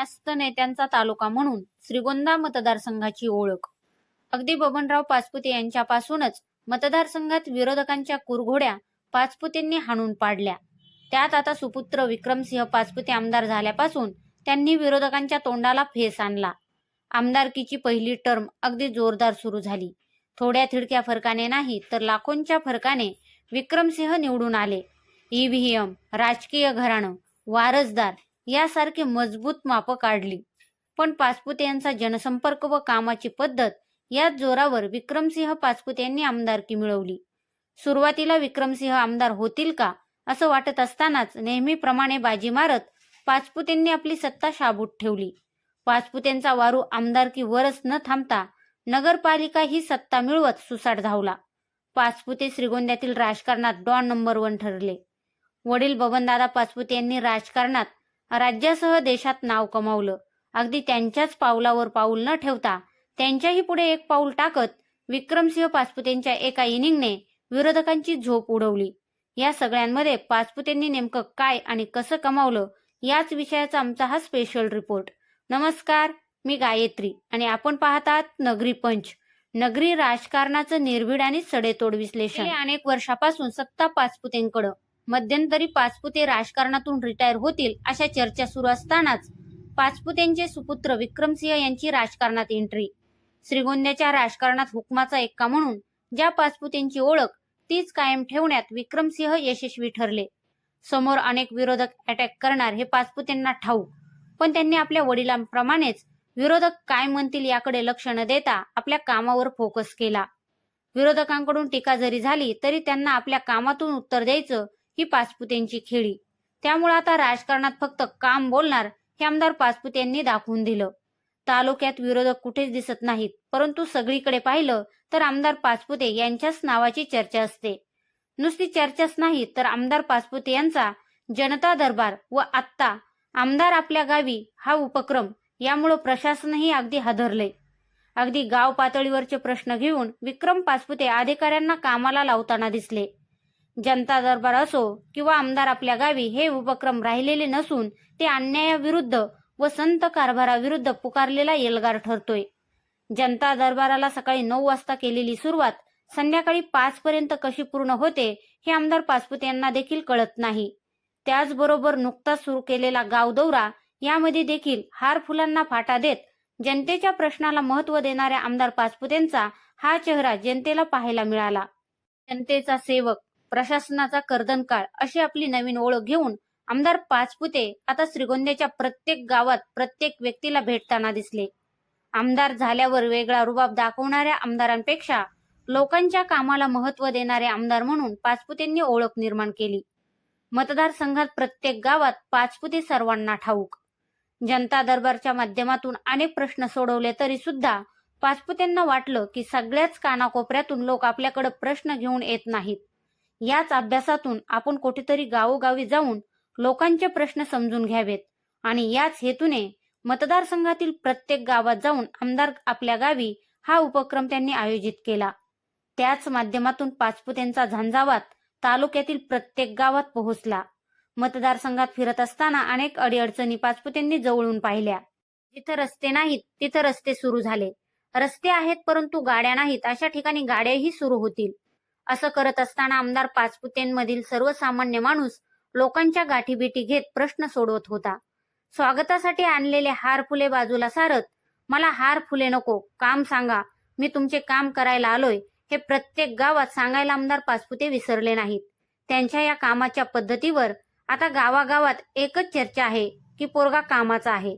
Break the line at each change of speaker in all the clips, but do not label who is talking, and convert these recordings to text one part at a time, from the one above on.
जास्त नेत्यांचा तालुका म्हणून श्रीगोंदा मतदारसंघाची ओळख. अगदी बबनराव पाचपुते यांच्यापासूनच मतदारसंघात विरोधकांच्या कुरघोड्या पाचपुतेंनी हाणून पाडल्या. त्यात आता सुपुत्र विक्रमसिंह पाचपुते आमदार झाल्यापासून त्यांनी विरोधकांच्या तोंडाला फेस आणला. आमदारकीची पहिली टर्म अगदी जोरदार सुरू झाली. थोड्या थिडक्या फरकाने नाही तर लाखोंच्या फरकाने विक्रमसिंह निवडून आले. ईव्हीएम राजकीय घराणं वारसदार यासारखी मजबूत मापं काढली. पण पाचपुते यांचा जनसंपर्क व कामाची पद्धत याच जोरावर विक्रमसिंह पाचपुते यांनी आमदारकी मिळवली. सुरुवातीला विक्रमसिंह आमदार होतील का असं वाटत असतानाच नेहमीप्रमाणे बाजी मारत पाचपुतेंनी आपली सत्ता शाबूत ठेवली. पाचपुतेंचा वारू आमदारकी वरच न थांबता नगरपालिका ही सत्ता मिळवत सुसाट धावला. पाचपुते श्रीगोंद्यातील राजकारणात डॉन नंबर वन ठरले. वडील बबनदादा पाचपुते यांनी राजकारणात राज्यासह देशात नाव कमावलं. अगदी त्यांच्याच पावलावर पाऊल न ठेवता त्यांच्याही पुढे एक पाऊल टाकत विक्रमसिंह पाचपुतेंच्या एका इनिंगने विरोधकांची झोप उडवली. या सगळ्यांमध्ये पाचपुतेंनी नेमकं काय आणि कसं कमावलं याच विषयाचा आमचा हा स्पेशल रिपोर्ट नमस्कार मी गायत्री आणि आपण पाहतात नगरी पंच. नगरी राजकारणाचं निर्भीड आणि सडेतोड विश्लेषण. अनेक वर्षापासून सत्ता पाचपुतेंकडं मध्यंतरी पाचपुते राजकारणातून रिटायर होतील अशा चर्चा सुरू असतानाच पाचपुतेंचे सुपुत्र विक्रमसिंह यांची राजकारणात एंट्री श्रीगोंद्याच्या राजकारणात हुकमाचा एक्का म्हणून ज्या पाचपुतेंची ओळख तीच कायम ठेवण्यात विक्रमसिंह यशस्वी ठरले. समोर अनेक विरोधक अटॅक करणार हे पाचपुतेंना ठाऊक पण त्यांनी आपल्या वडिलांप्रमाणेच विरोधक काय म्हणतील याकडे लक्ष न देता आपल्या कामावर फोकस केला. विरोधकांकडून टीका जरी झाली तरी त्यांना आपल्या कामातून उत्तर द्यायचं ही पाचपुत्यांची खेळी. त्यामुळे आता राजकारणात फक्त काम बोलणार हे आमदार पाचपुत यांनी दाखवून दिलं. तालुक्यात विरोधक कुठेच दिसत नाहीत परंतु सगळीकडे पाहिलं तर आमदार पाचपुते यांच्याच नावाची चर्चा असते. नुसती चर्चाच नाही तर आमदार पाचपुते यांचा जनता दरबार व आत्ता आमदार आपल्या गावी हा उपक्रम यामुळं प्रशासनही अगदी हादरले अगदी गाव पातळीवरचे प्रश्न घेऊन विक्रम पाचपुते अधिकाऱ्यांना कामाला लावताना दिसले. जनता दरबार असो किंवा आमदार आपल्या गावी हे उपक्रम राहिलेले नसून ते अन्यायाविरुद्ध व संत कारभाराविरुद्ध पुकारलेला एल्गार ठरतोय. जनता दरबाराला सकाळी नऊ वाजता केलेली सुरुवात संध्याकाळी पाच पर्यंत कशी पूर्ण होते हे आमदार पाचपुते यांना देखील कळत नाही. त्याचबरोबर नुकताच सुरू केलेला गाव दौरा यामध्ये देखील हार फुलांना फाटा देत जनतेच्या प्रश्नाला महत्त्व देणाऱ्या आमदार पाचपुतेंचा हा चेहरा जनतेला पाहायला मिळाला. जनतेचा सेवक प्रशासनाचा कर्दनकाळ अशी आपली नवीन ओळख घेऊन आमदार पाचपुते आता श्रीगोंद्याच्या प्रत्येक गावात प्रत्येक व्यक्तीला भेटताना दिसले. आमदार झाल्यावर वेगळा रुबाब दाखवणाऱ्या आमदारांपेक्षा लोकांच्या कामाला महत्त्व देणारे आमदार म्हणून पाचपुतेंनी ओळख निर्माण केली. मतदारसंघात प्रत्येक गावात पाचपुते सर्वांना ठाऊक. जनता दरबारच्या माध्यमातून अनेक प्रश्न सोडवले तरी सुद्धा पाचपुतेंना वाटलं की सगळ्याच कानाकोपऱ्यातून लोक आपल्याकडे प्रश्न घेऊन येत नाहीत. याच अभ्यासातून आपण कुठेतरी गावोगावी जाऊन लोकांचे प्रश्न समजून घ्यावेत. आणि याच हेतूने मतदारसंघातील प्रत्येक गावात जाऊन आमदार आपल्या गावी हा उपक्रम त्यांनी आयोजित केला. त्याच माध्यमातून पाचपुतेंचा झंझावात तालुक्यातील प्रत्येक गावात पोहोचला. मतदारसंघात फिरत असताना अनेक अडीअडचणी पाचपुतेंनी जवळून पाहिल्या. जिथं रस्ते नाहीत तिथं रस्ते सुरू झाले. रस्ते आहेत परंतु गाड्या नाहीत अशा ठिकाणी गाड्याही सुरू होतील. असं करत असताना आमदार पाचपुतेंमधील सर्वसामान्य माणूस लोकांच्या गाठीभेटी घेत प्रश्न सोडवत होता. स्वागतासाठी आणलेले हार फुले बाजूला सारत मला हार फुले नको काम सांगा मी तुमचे काम करायला आलोय हे प्रत्येक गावात सांगायला आमदार पाचपुते विसरले नाहीत. त्यांच्या या कामाच्या पद्धतीवर आता गावागावात एकच चर्चा आहे की पोरगा कामाचा आहे.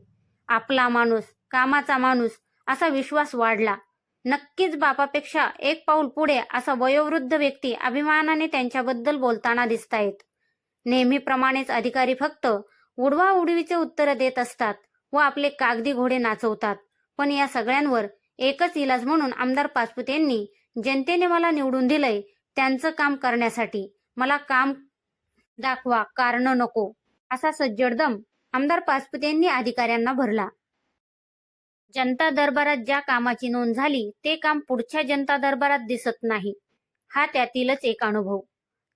आपला माणूस कामाचा माणूस असा विश्वास वाढला. नक्कीच बापापेक्षा एक पाऊल पुढे असा वयोवृद्ध व्यक्ती अभिमानाने त्यांच्याबद्दल बोलताना दिसतायत. नेहमीप्रमाणेच अधिकारी फक्त उडवा उडवीचे उत्तर देत असतात व आपले कागदी घोडे नाचवतात. पण या सगळ्यांवर एकच इलाज म्हणून आमदार पाचपुते यांनी जनतेने मला निवडून दिलंय त्यांचं काम करण्यासाठी. मला काम दाखवा कारण नको असा सज्जडदम आमदार पाचपुते यांनी अधिकाऱ्यांना भरला. जनता दरबारात ज्या कामाची नोंद झाली ते काम पुढच्या जनता दरबारात दिसत नाही. हा त्यातीलच एक अनुभव.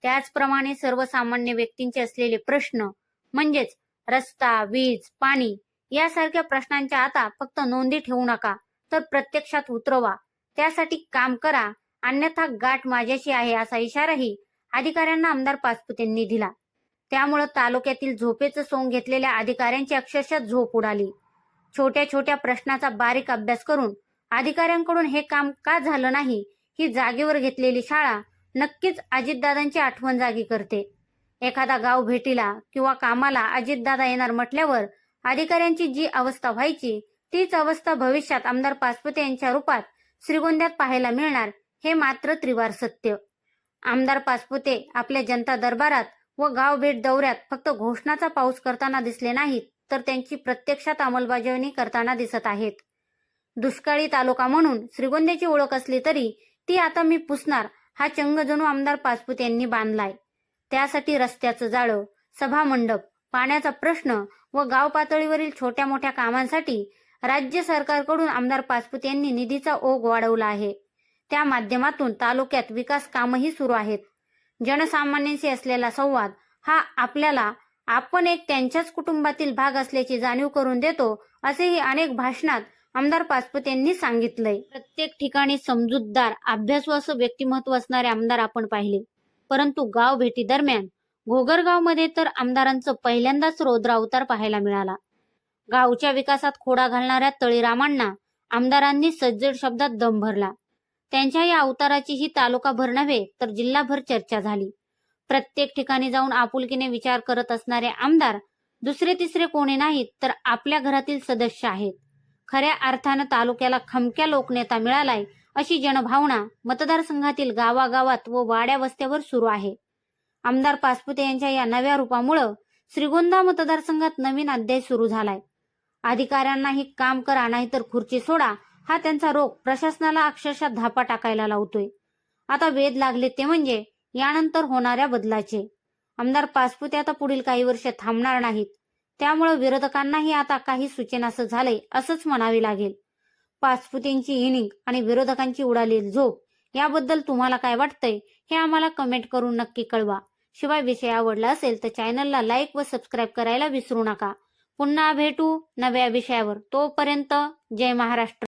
त्याचप्रमाणे सर्वसामान्य व्यक्तींचे असलेले प्रश्न म्हणजेच रस्ता वीज पाणी यासारख्या प्रश्नांच्या आता फक्त नोंदी ठेवू नका तर प्रत्यक्षात उतरवा. त्यासाठी काम करा अन्यथा गाठ माझ्याशी आहे असा इशाराही अधिकाऱ्यांना आमदार पाचपुतेंनी दिला. त्यामुळं तालुक्यातील झोपेचं सोंग घेतलेल्या अधिकाऱ्यांची अक्षरशः झोप उडाली. छोट्या छोट्या प्रश्नाचा बारीक अभ्यास करून अधिकाऱ्यांकडून हे काम का झालं नाही ही जागेवर घेतलेली शाळा नक्कीच अजितदादांची आठवण जागी करते. एखादा गाव भेटीला किंवा कामाला अजितदादा येणार म्हटल्यावर अधिकाऱ्यांची जी अवस्था व्हायची तीच अवस्था भविष्यात आमदार पासपुते यांच्या रूपात श्रीगोंद्यात पाहायला मिळणार हे मात्र त्रिवार सत्य. आमदार पासपुते आपल्या जनता दरबारात व गाव भेट दौऱ्यात फक्त घोषणाचा पाऊस करताना दिसले नाहीत तर त्यांची प्रत्यक्षात अंमलबजावणी करताना दिसत आहेत. दुष्काळी तालुका म्हणून श्रीगोंद्याची ओळख असली तरी ती आता मी पुसणार हा चंग जणू आमदार पासपूत यांनी बांधलाय. त्यासाठी रस्त्याचं जाळं सभामंडप पाण्याचा प्रश्न व गाव पातळीवरील छोट्या मोठ्या कामांसाठी राज्य सरकारकडून आमदार पासपूत यांनी निधीचा ओघ वाढवला आहे. त्या माध्यमातून तालुक्यात विकास कामही सुरू आहेत. जनसामान्यांशी असलेला संवाद हा आपल्याला आपण एक त्यांच्याच कुटुंबातील भाग असल्याची जाणीव करून देतो असेही अनेक भाषणात आमदार पासपुत यांनी सांगितलंय. प्रत्येक ठिकाणी समजूतदार अभ्यासू असं व्यक्तिमत्व असणारे आमदार आपण पाहिले. परंतु गाव भेटी दरम्यान घोगरगावमध्ये तर आमदारांचं पहिल्यांदाच रौद्र अवतार पाहायला मिळाला. गावच्या विकासात खोडा घालणाऱ्या तळीरामांना आमदारांनी सज्जड शब्दात दम भरला. त्यांच्या या अवताराची ही तालुकाभर नव्हे तर जिल्हाभर चर्चा झाली. प्रत्येक ठिकाणी जाऊन आपुलकीने विचार करत असणारे आमदार दुसरे तिसरे कोणी नाहीत तर आपल्या घरातील सदस्य आहेत. खऱ्या अर्थानं तालुक्याला खमक्या लोकनेता मिळालाय अशी जनभावना मतदारसंघातील गावागावात व वाड्या वस्त्यावर सुरू आहे. आमदार पासपुते यांच्या या नव्या रूपामुळं श्रीगोंदा मतदारसंघात नवीन अध्याय सुरू झालाय. अधिकाऱ्यांनाही काम करा नाहीतर खुर्ची सोडा हा त्यांचा रोग प्रशासनाला अक्षरशः धापा टाकायला लावतोय. आता वेध लागले ते म्हणजे यानंतर होणाऱ्या बदलाचे. आमदार पाचपुते आता पुढील काही वर्ष थांबणार नाहीत. त्यामुळे विरोधकांनाही आता काही सूचनासं झालंय असंच म्हणावे लागेल. पाचपुतेंची इनिंग आणि विरोधकांची उडालेली झोप याबद्दल तुम्हाला काय वाटतंय हे आम्हाला कमेंट करून नक्की कळवा. शिवाय विषय आवडला असेल तर चॅनलला लाईक व सबस्क्राईब करायला विसरू नका. पुन्हा भेटू नव्या विषयावर. तोपर्यंत जय महाराष्ट्र.